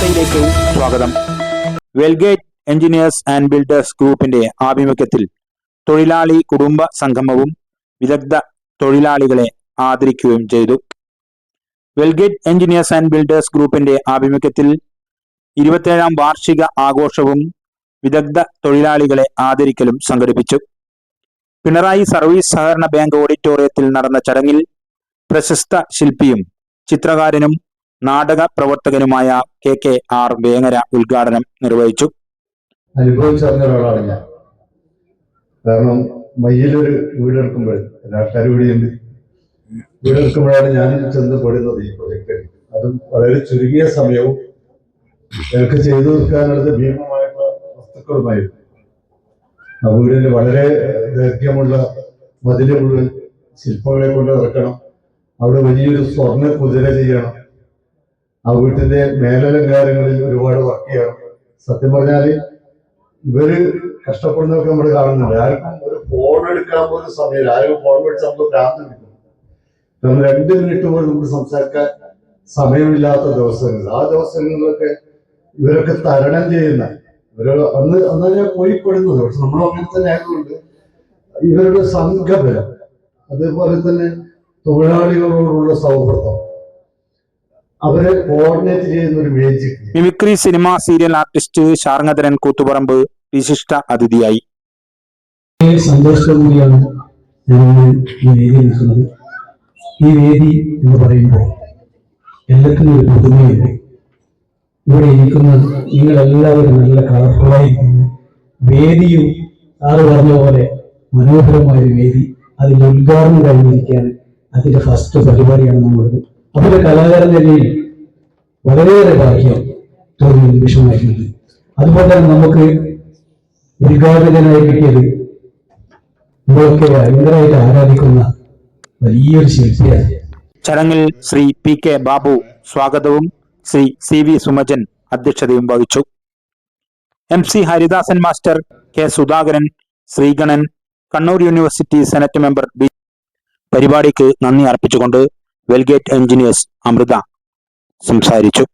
വാർത്തയിലേക്ക് സ്വാഗതം. വെൽഗേറ്റ് engineers and builders ഗ്രൂപ്പിന്റെ ആഭിമുഖ്യത്തിൽ തൊഴിലാളി കുടുംബ സംഗമവും വിദഗ്ധ തൊഴിലാളികളെ ആദരിക്കുകയും ചെയ്തു. വെൽഗേറ്റ് എഞ്ചിനീയേഴ്സ് ആൻഡ് ബിൽഡേഴ്സ് ഗ്രൂപ്പിന്റെ ആഭിമുഖ്യത്തിൽ ഇരുപത്തേഴാം വാർഷിക ആഘോഷവും വിദഗ്ധ തൊഴിലാളികളെ ആദരിക്കലും സംഘടിപ്പിച്ചു. പിണറായി സർവീസ് സഹകരണ ബാങ്ക് ഓഡിറ്റോറിയത്തിൽ നടന്ന ചടങ്ങിൽ പ്രശസ്ത ശില്പിയും ചിത്രകാരനും നാടക പ്രവർത്തകനുമായ കെ കെ ആർ വേങ്ങര ഉദ്ഘാടനം നിർവഹിച്ചു. അനുഭവിച്ചറിഞ്ഞ ഒരാളാണ് ഞാൻ കാരണം മയ്യിലൊരു വീടെടുക്കുമ്പോൾ ആൾക്കാർ വീടിയുണ്ട്. വീടെടുക്കുമ്പോഴാണ് ഞാൻ ചെന്ന് പെടുന്നത് ഈ പ്രൊജക്റ്റിൽ അതും വളരെ ചുരുങ്ങിയ സമയവും എനിക്ക് ചെയ്തു തീർക്കാനുള്ളത് ഭീമമായിട്ടുള്ള വസ്തുക്കളുമായിരുന്നു. ആ വീടിന് വളരെ ദൈർഘ്യമുള്ള മതിൽ മുഴുവൻ ശില്പങ്ങളെ കൊണ്ട് ഇറക്കണം. അവിടെ വലിയൊരു സ്വർണ കുതിര ചെയ്യണം. ആ വീട്ടിന്റെ മേലലങ്കാരങ്ങളിൽ ഒരുപാട് വർക്ക് ചെയ്യണം സത്യം പറഞ്ഞാൽ ഇവർ കഷ്ടപ്പെടുന്നതൊക്കെ നമ്മൾ കാണുന്നുണ്ട്. ആർക്കും ഒരു ഫോൺ എടുക്കാൻ പോലും സമയമില്ല. ആരും ഫോൺ വിളിച്ച് നമുക്ക് ഭ്രാന്ത് എടുക്കും നമ്മൾ രണ്ട് മിനിറ്റ് പോലും നമുക്ക് സംസാരിക്കാൻ സമയമില്ലാത്ത ദിവസങ്ങൾ. ആ ദിവസങ്ങളിലൊക്കെ ഇവരൊക്കെ തരണം ചെയ്യുന്ന ഇവർ അന്ന് അന്ന് ഞാൻ പോയി പെടുന്നത് പക്ഷെ നമ്മൾ അങ്ങനെ തന്നെ ആയതുകൊണ്ട് ഇവരുടെ സംഘബലം അതേപോലെ തന്നെ തൊഴിലാളികളോടുള്ള സൗഹൃദം അവരെ കോർഡിനേറ്റ് ചെയ്യുന്ന ഒരു വേദിക്ക് mimicry cinema serial artist Sarngadharan Koothuparamba വിശിഷ്ട അതിഥിയായി. സന്തോഷത്തോടുകൂടിയാണ് ഞാൻ ഈ വേദിയിൽ നിൽക്കുന്നത്. ഈ വേദി എന്ന് പറയുമ്പോൾ എല്ലാത്തിനും ഒരു പുതുമയുണ്ട്. ഇവിടെ ഇരിക്കുന്ന നിങ്ങളെല്ലാവരും നല്ല കളർഫുള്ളായിരിക്കുന്നു വേദിയും സാറ് പറഞ്ഞ പോലെ മനോഹരമായ ഒരു വേദി. അതിൽ ഉദ്ഘാടനം കഴിഞ്ഞിരിക്കുകയാണ്. അതിന്റെ ഫസ്റ്റ് പരിപാടിയാണ് നമ്മളത്. ഒരു കലാകാരൻ വളരെയേറെ ഭാഗ്യം തോന്നിയ നിമിഷമായിരുന്നത് അതുപോലെ തന്നെ നമുക്ക് ഉദ്ഘാടകനായി കിട്ടിയത് നമ്മളൊക്കെ ഭയങ്കരമായിട്ട് ആരാധിക്കുന്ന വലിയൊരു ശില്പിയാണ്. ചടങ്ങിൽ ശ്രീ പി കെ ബാബു സ്വാഗതവും ശ്രീ സി വി സുമജൻ അധ്യക്ഷതയും വഹിച്ചു. M C Haridasan master K Sudhakaran Sreeganan Kannur university senate member B. പരിപാടിക്ക് നന്ദി അർപ്പിച്ചുകൊണ്ട് വെൽഗേറ്റ് എഞ്ചിനീയേഴ്സ് അമൃത സംസാരിച്ചു.